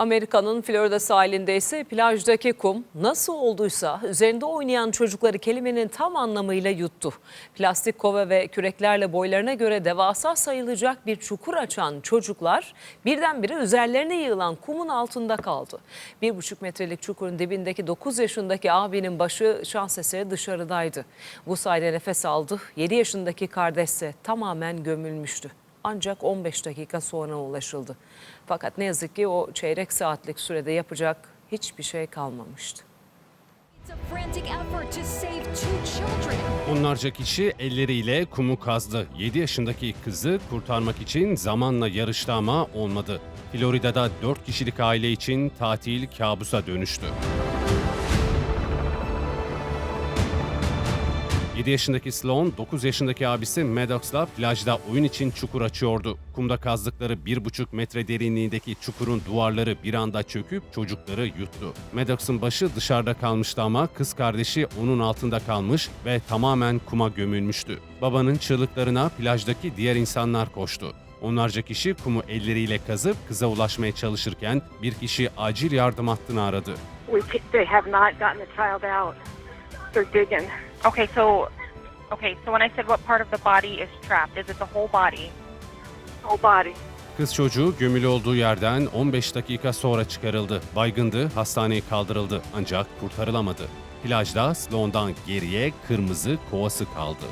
Amerika'nın Florida sahilinde ise plajdaki kum nasıl olduysa üzerinde oynayan çocukları kelimenin tam anlamıyla yuttu. Plastik kova ve küreklerle boylarına göre devasa sayılacak bir çukur açan çocuklar birdenbire üzerlerine yığılan kumun altında kaldı. Bir buçuk metrelik çukurun dibindeki 9 yaşındaki abinin başı şans eseri dışarıdaydı. Bu sayede nefes aldı. 7 yaşındaki kardeş ise tamamen gömülmüştü ancak 15 dakika sonra ulaşıldı. Fakat ne yazık ki o çeyrek saatlik sürede yapacak hiçbir şey kalmamıştı. Onlarca kişi elleriyle kumu kazdı. 7 yaşındaki kızı kurtarmak için zamanla yarıştı ama olmadı. Florida'da 4 kişilik aile için tatil kabusa dönüştü. 7 yaşındaki Sloan, 9 yaşındaki abisi Maddox'la plajda oyun için çukur açıyordu. Kumda kazdıkları 1,5 metre derinliğindeki çukurun duvarları bir anda çöküp çocukları yuttu. Maddox'ın başı dışarıda kalmıştı ama kız kardeşi onun altında kalmış ve tamamen kuma gömülmüştü. Babanın çığlıklarına plajdaki diğer insanlar koştu. Onlarca kişi kumu elleriyle kazıp kıza ulaşmaya çalışırken bir kişi acil yardım hattını aradı. We they have not gotten the child out. They're digging. Okay, so okay, so when I said what part of the body is trapped, is it the whole body? Whole body. Kız çocuğu gömülü olduğu yerden 15 dakika sonra çıkarıldı. Baygındı, hastaneye kaldırıldı ancak kurtarılamadı. Plajda Sloan'dan geriye kırmızı kovası kaldı.